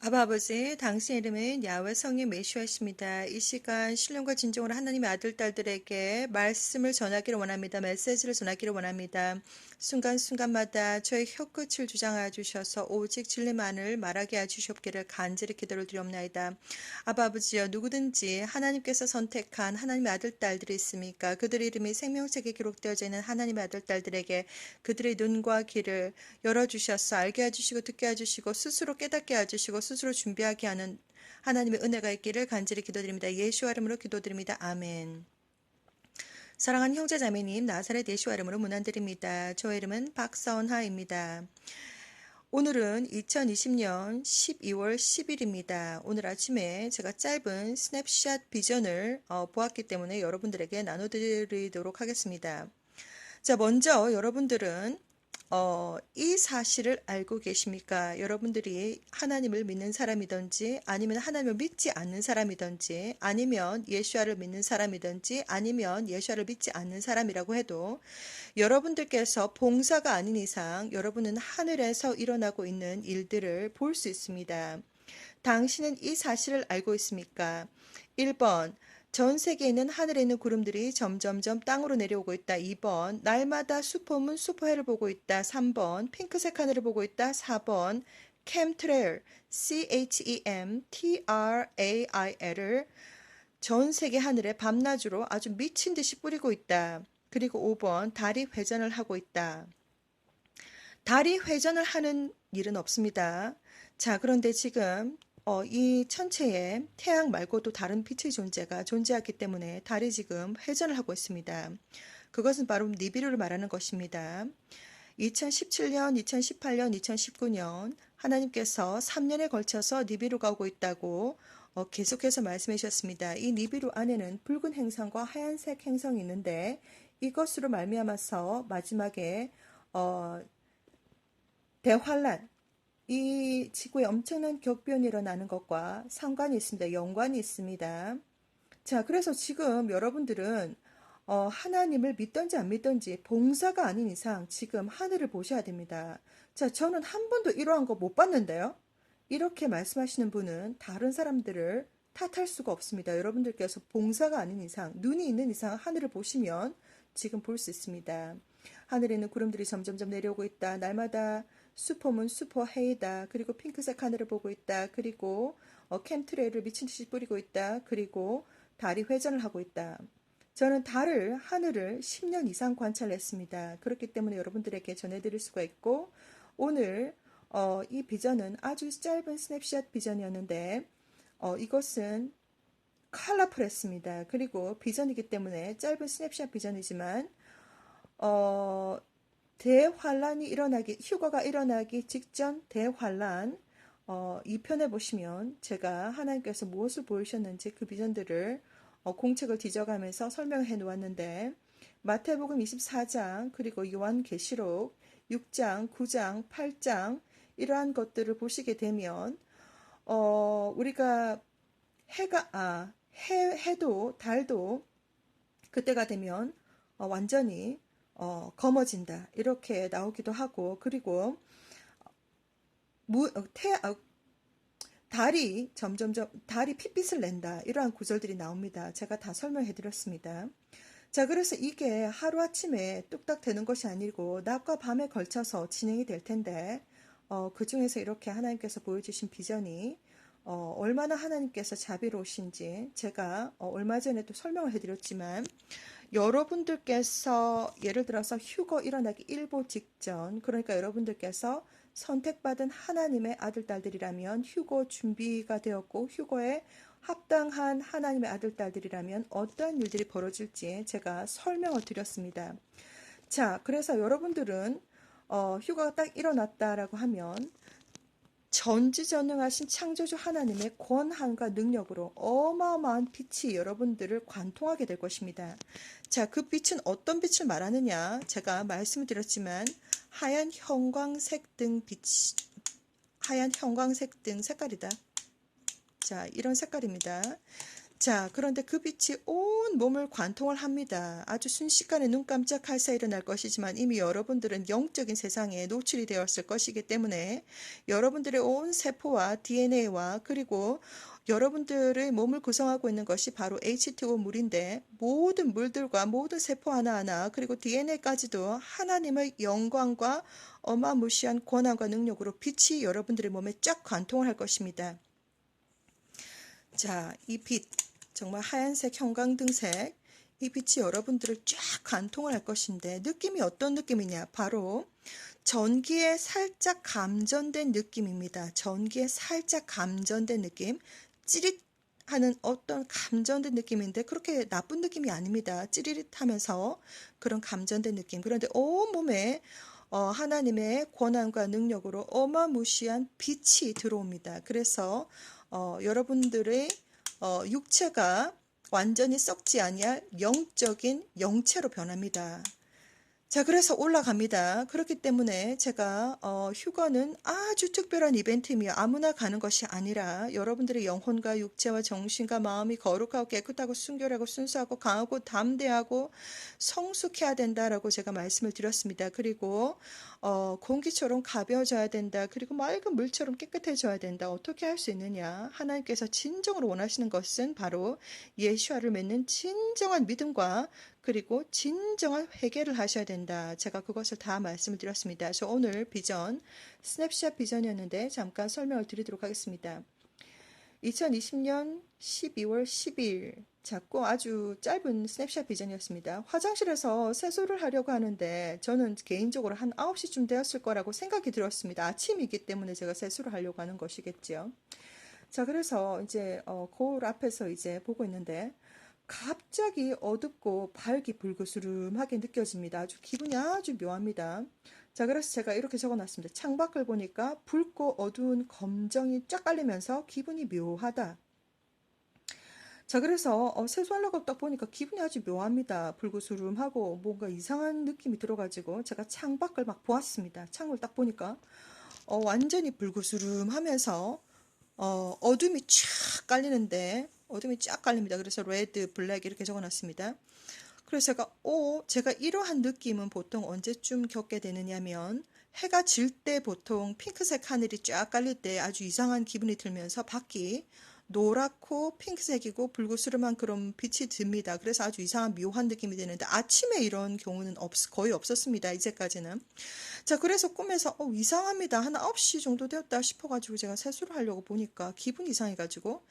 아바 아버지, 당신 이름은 야외 성령 메시아십니다. 이 시간 신령과 진정으로 하나님의 아들, 딸들에게 말씀을 전하기를 원합니다. 메시지를 전하기를 원합니다. 순간순간마다 저의 혀끝을 주장하여 주셔서 오직 진리만을 말하게 해 주시옵기를 간절히 기도를 드리옵나이다. 아바 아버지여, 누구든지 하나님께서 선택한 하나님의 아들, 딸들이 있습니까? 그들의 이름이 생명책에 기록되어져 있는 하나님의 아들, 딸들에게 그들의 눈과 귀를 열어주셔서 알게 해주시고 듣게 해주시고 스스로 깨닫게 해주시고 스스로 준비하게 하는 하나님의 은혜가 있기를 간절히 기도드립니다. 예수와 이름으로 기도드립니다. 아멘. 사랑하는 형제 자매님, 나사렛 예수와 이름으로 문안드립니다. 저의 이름은 박서은하입니다. 오늘은 2020년 12월 10일입니다. 오늘 아침에 제가 짧은 스냅샷 비전을 어, 보았기 때문에 여러분들에게 나눠드리도록 하겠습니다. 자, 먼저 여러분들은 어, 이 사실을 알고 계십니까? 여러분들이 하나님을 믿는 사람이든지 아니면 하나님을 믿지 않는 사람이든지 아니면 예수아를 믿는 사람이든지 아니면 예수아를 믿지 않는 사람이라고 해도 여러분들께서 봉사가 아닌 이상 여러분은 하늘에서 일어나고 있는 일들을 볼 수 있습니다. 당신은 이 사실을 알고 있습니까? 1번 전 세계에 있는 하늘에 있는 구름들이 점점점 땅으로 내려오고 있다. 2번 날마다 슈퍼문 슈퍼해를 보고 있다. 3번 핑크색 하늘을 보고 있다. 4번 캠트레일 C-H-E-M-T-R-A-I-L을 전 세계 하늘에 밤낮으로 아주 미친 듯이 뿌리고 있다. 그리고 5번 다리 회전을 하고 있다. 다리 회전을 하는 일은 없습니다. 자, 그런데 지금 어, 이 천체에 태양 말고도 다른 빛의 존재가 존재하기 때문에 달이 지금 회전을 하고 있습니다. 그것은 바로 니비루를 말하는 것입니다. 2017년, 2018년, 2019년 하나님께서 3년에 걸쳐서 니비루가 오고 있다고 어, 계속해서 말씀해 주셨습니다. 이 니비루 안에는 붉은 행성과 하얀색 행성이 있는데 이것으로 말미암아서 마지막에 어, 대환란 이 지구에 엄청난 격변이 일어나는 것과 상관이 있습니다. 연관이 있습니다. 자, 그래서 지금 여러분들은 어, 하나님을 믿던지 안 믿던지 봉사가 아닌 이상 지금 하늘을 보셔야 됩니다. 자, 저는 한 번도 이러한 거 못 봤는데요. 이렇게 말씀하시는 분은 다른 사람들을 탓할 수가 없습니다. 여러분들께서 봉사가 아닌 이상, 눈이 있는 이상 하늘을 보시면 지금 볼 수 있습니다. 하늘에 있는 구름들이 점점점 내려오고 있다. 날마다 슈퍼문 슈퍼헤이다. 그리고 핑크색 하늘을 보고 있다. 그리고 어, 캠트레이를 미친 듯이 뿌리고 있다. 그리고 달이 회전을 하고 있다. 저는 달을 하늘을 10년 이상 관찰했습니다. 그렇기 때문에 여러분들에게 전해드릴 수가 있고 오늘 어, 이 비전은 아주 짧은 스냅샷 비전이었는데 어, 이것은 컬러풀했습니다. 그리고 비전이기 때문에 짧은 스냅샷 비전이지만 어, 대환란이 일어나기 휴거가 일어나기 직전 대환란 어, 2편에 보시면 제가 하나님께서 무엇을 보이셨는지 그 비전들을 어, 공책을 뒤져가면서 설명해 놓았는데 마태복음 24장 그리고 요한계시록 6장, 9장, 8장 이러한 것들을 보시게 되면 어, 우리가 해가 아, 해, 해도 달도 그때가 되면 어, 완전히 어, 검어진다 이렇게 나오기도 하고 그리고 무, 어, 태, 어, 달이 점점점 달이 핏빛을 낸다 이러한 구절들이 나옵니다. 제가 다 설명해 드렸습니다. 자 그래서 이게 하루아침에 뚝딱 되는 것이 아니고 낮과 밤에 걸쳐서 진행이 될 텐데 어, 그 중에서 이렇게 하나님께서 보여주신 비전이 어, 얼마나 하나님께서 자비로우신지 제가 어, 얼마 전에도 설명을 해드렸지만 여러분들께서 예를 들어서 휴거 일어나기 일보 직전 그러니까 여러분들께서 선택받은 하나님의 아들 딸들이라면 휴거 준비가 되었고 휴거에 합당한 하나님의 아들 딸들이라면 어떠한 일들이 벌어질지 제가 설명을 드렸습니다. 자, 그래서 여러분들은 어, 휴가가 딱 일어났다라고 하면 전지전능하신 창조주 하나님의 권한과 능력으로 어마어마한 빛이 여러분들을 관통하게 될 것입니다. 자, 그 빛은 어떤 빛을 말하느냐? 제가 말씀을 드렸지만 하얀 형광색 등 빛, 하얀 형광색 등 색깔이다. 자, 이런 색깔입니다. 자, 그런데 그 빛이 온온 몸을 관통을 합니다. 아주 순식간에 눈 깜짝할 사이 일어날 것이지만 이미 여러분들은 영적인 세상에 노출이 되었을 것이기 때문에 여러분들의 온 세포와 DNA와 그리고 여러분들의 몸을 구성하고 있는 것이 바로 H2O 물인데 모든 물들과 모든 세포 하나하나 그리고 DNA까지도 하나님의 영광과 어마무시한 권한과 능력으로 빛이 여러분들의 몸에 쫙 관통을 할 것입니다. 자, 이 빛, 정말 하얀색 형광등색, 이 빛이 여러분들을 쫙 관통을 할 것인데, 느낌이 어떤 느낌이냐? 바로 전기에 살짝 감전된 느낌입니다. 전기에 살짝 감전된 느낌, 찌릿하는 어떤 감전된 느낌인데, 그렇게 나쁜 느낌이 아닙니다. 찌릿하면서 그런 감전된 느낌. 그런데 온몸에 어, 하나님의 권한과 능력으로 어마무시한 빛이 들어옵니다. 그래서 어, 여러분들의 어, 육체가 완전히 썩지 아니할 영적인 영체로 변합니다. 자, 그래서 올라갑니다. 그렇기 때문에 제가 어, 휴거는 아주 특별한 이벤트이며 아무나 가는 것이 아니라 여러분들의 영혼과 육체와 정신과 마음이 거룩하고 깨끗하고 순결하고 순수하고 강하고 담대하고 성숙해야 된다라고 제가 말씀을 드렸습니다. 그리고 어, 공기처럼 가벼워져야 된다. 그리고 맑은 물처럼 깨끗해져야 된다. 어떻게 할 수 있느냐? 하나님께서 진정으로 원하시는 것은 바로 예수와를 맺는 진정한 믿음과 그리고 진정한 회개를 하셔야 된다. 제가 그것을 다 말씀을 드렸습니다. 그래서 오늘 비전, 스냅샷 비전이었는데 잠깐 설명을 드리도록 하겠습니다. 2020년 12월 10일 작고 아주 짧은 스냅샷 비전이었습니다. 화장실에서 세수를 하려고 하는데 저는 개인적으로 한 9시쯤 되었을 거라고 생각이 들었습니다. 아침이기 때문에 제가 세수를 하려고 하는 것이겠죠. 자, 그래서 이제 어, 거울 앞에서 이제 보고 있는데 갑자기 어둡고 밝이 불그스름하게 느껴집니다. 아주 기분이 아주 묘합니다. 자, 그래서 제가 이렇게 적어놨습니다. 창밖을 보니까 붉고 어두운 검정이 쫙 깔리면서 기분이 묘하다. 자, 그래서 어, 세수하려고 딱 보니까 기분이 아주 묘합니다. 불그스름하고 뭔가 이상한 느낌이 들어가지고 제가 창밖을 막 보았습니다. 창을 딱 보니까 어, 완전히 불그스름하면서 어, 어둠이 쫙 깔리는데 어둠이 쫙 깔립니다. 그래서 레드, 블랙 이렇게 적어놨습니다. 그래서 제가 오, 제가 이러한 느낌은 보통 언제쯤 겪게 되느냐면 해가 질 때 보통 핑크색 하늘이 쫙 깔릴 때 아주 이상한 기분이 들면서 밖이 노랗고 핑크색이고 불그스름한 그런 빛이 듭니다. 그래서 아주 이상한 묘한 느낌이 드는데 아침에 이런 경우는 없, 거의 없었습니다. 이제까지는. 자, 그래서 꿈에서 어, 이상합니다. 한 9시 정도 되었다 싶어가지고 제가 세수를 하려고 보니까 기분이 이상해가지고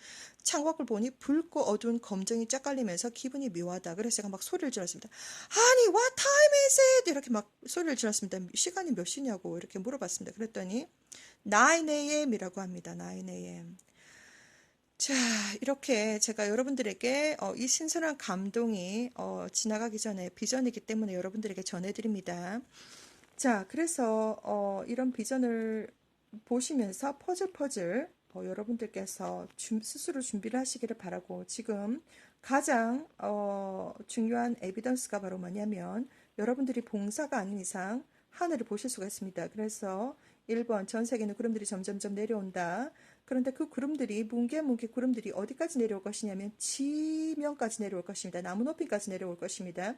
창밖을 보니 붉고 어두운 검정이 쫙 깔리면서 기분이 묘하다. 그래서 제가 막 소리를 질렀습니다. 아니, what time is it? 이렇게 막 소리를 질렀습니다. 시간이 몇 시냐고 이렇게 물어봤습니다. 그랬더니 9am 이라고 합니다. 9am. 자, 이렇게 제가 여러분들에게 어, 이 신선한 감동이 어, 지나가기 전에 비전이기 때문에 여러분들에게 전해드립니다. 자, 그래서 어, 이런 비전을 보시면서 퍼즐 퍼즐 어, 여러분들께서 주, 스스로 준비를 하시기를 바라고 지금 가장 어, 중요한 에비던스가 바로 뭐냐면 여러분들이 봉사가 아닌 이상 하늘을 보실 수가 있습니다. 그래서 1번 전 세계는 구름들이 점점점 내려온다. 그런데 그 구름들이 뭉게뭉게 구름들이 어디까지 내려올 것이냐면 지면까지 내려올 것입니다. 나무 높이까지 내려올 것입니다.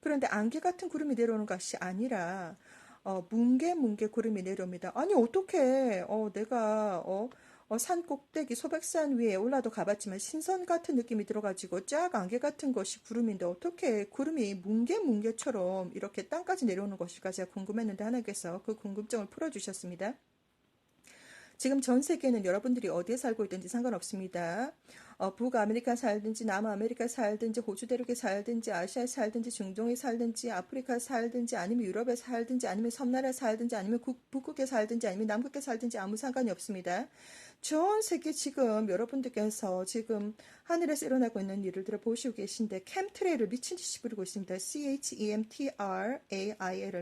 그런데 안개 같은 구름이 내려오는 것이 아니라 어, 뭉게뭉게 구름이 내려옵니다. 아니 어떻게 어, 내가 어, 어, 산 꼭대기 소백산 위에 올라도 가봤지만 신선 같은 느낌이 들어가지고 쫙 안개 같은 것이 구름인데 어떻게 구름이 뭉게뭉게처럼 이렇게 땅까지 내려오는 것일까 제가 궁금했는데 하나님께서 그 궁금증을 풀어주셨습니다. 지금 전 세계는 여러분들이 어디에 살고 있든지 상관없습니다. 어, 북아메리카 살든지 남아메리카 살든지 호주 대륙에 살든지 아시아에 살든지 중동에 살든지 아프리카에 살든지 아니면 유럽에 살든지 아니면 섬나라에 살든지 아니면 국, 북극에 살든지 아니면 남극에 살든지 아무 상관이 없습니다. 전 세계 지금 여러분들께서 지금 하늘에서 일어나고 있는 일을 들어 보시고 계신데 캠트레이를 미친 듯이 부리고 있습니다. C-H-E-M-T-R-A-I-L을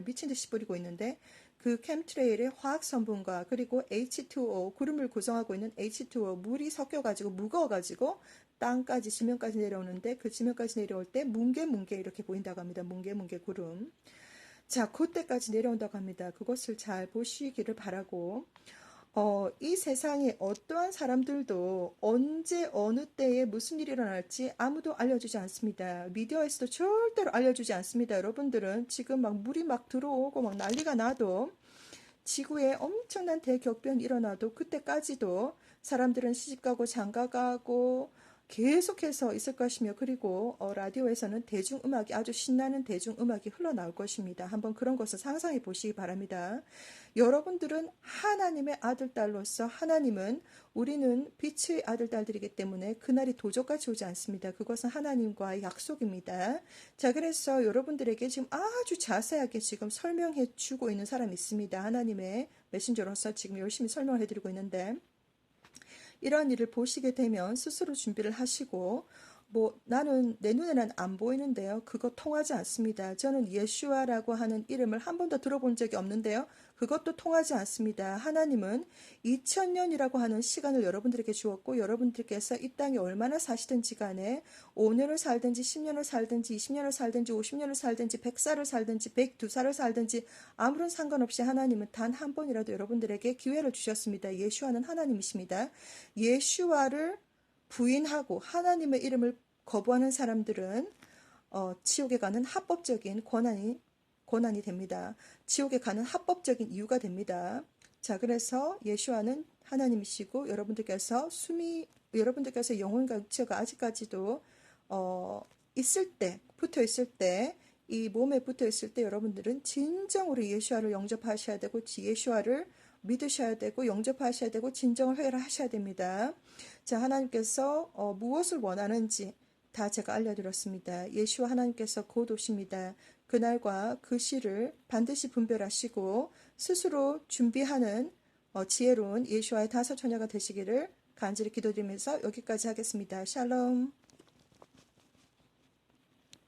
미친 듯이 부리고 있는데 그 캠트레일의 화학 성분과 그리고 H2O 구름을 구성하고 있는 H2O 물이 섞여 가지고 무거워 가지고 땅까지 지면까지 내려오는데 그 지면까지 내려올 때 뭉게뭉게 이렇게 보인다고 합니다. 뭉게 뭉게 구름. 자, 그때까지 내려온다고 합니다. 그것을 잘 보시기를 바라고 어, 이 세상에 어떠한 사람들도 언제 어느 때에 무슨 일이 일어날지 아무도 알려주지 않습니다. 미디어에서도 절대로 알려주지 않습니다. 여러분들은 지금 막 물이 막 들어오고 막 난리가 나도 지구에 엄청난 대격변이 일어나도 그때까지도 사람들은 시집가고 장가가고 계속해서 있을 것이며 그리고 어, 라디오에서는 대중음악이 아주 신나는 대중음악이 흘러나올 것입니다. 한번 그런 것을 상상해 보시기 바랍니다. 여러분들은 하나님의 아들, 딸로서 하나님은 우리는 빛의 아들, 딸들이기 때문에 그날이 도적같이 오지 않습니다. 그것은 하나님과의 약속입니다. 자, 그래서 여러분들에게 지금 아주 자세하게 지금 설명해 주고 있는 사람이 있습니다. 하나님의 메신저로서 지금 열심히 설명을 해드리고 있는데 이런 일을 보시게 되면 스스로 준비를 하시고 뭐 나는 내 눈에는 안 보이는데요. 그거 통하지 않습니다. 저는 예슈아라고 하는 이름을 한 번도 들어본 적이 없는데요. 그것도 통하지 않습니다. 하나님은 2000년이라고 하는 시간을 여러분들에게 주었고 여러분들께서 이 땅에 얼마나 사시든지 간에 5년을 살든지 10년을 살든지 20년을 살든지 50년을 살든지 100살을 살든지 102살을 살든지 아무런 상관없이 하나님은 단 한 번이라도 여러분들에게 기회를 주셨습니다. 예슈아는 하나님이십니다. 예슈아를 부인하고 하나님의 이름을 거부하는 사람들은 어, 지옥에 가는 합법적인 권한이 권한이 됩니다. 지옥에 가는 합법적인 이유가 됩니다. 자, 그래서 예수와는 하나님이시고 여러분들께서 숨이 여러분들께서 영혼과 육체가 아직까지도 어, 있을 때 붙어 있을 때 이 몸에 붙어 있을 때 여러분들은 진정으로 예수와를 영접하셔야 되고 예수와를 믿으셔야 되고 영접하셔야 되고 진정을 회개하셔야 됩니다. 자, 하나님께서 어, 무엇을 원하는지 다 제가 알려드렸습니다. 예수와 하나님께서 곧 오십니다. 그날과 그 시를 반드시 분별하시고 스스로 준비하는 어, 지혜로운 예수와의 다섯 처녀가 되시기를 간절히 기도드리면서 여기까지 하겠습니다. 샬롬.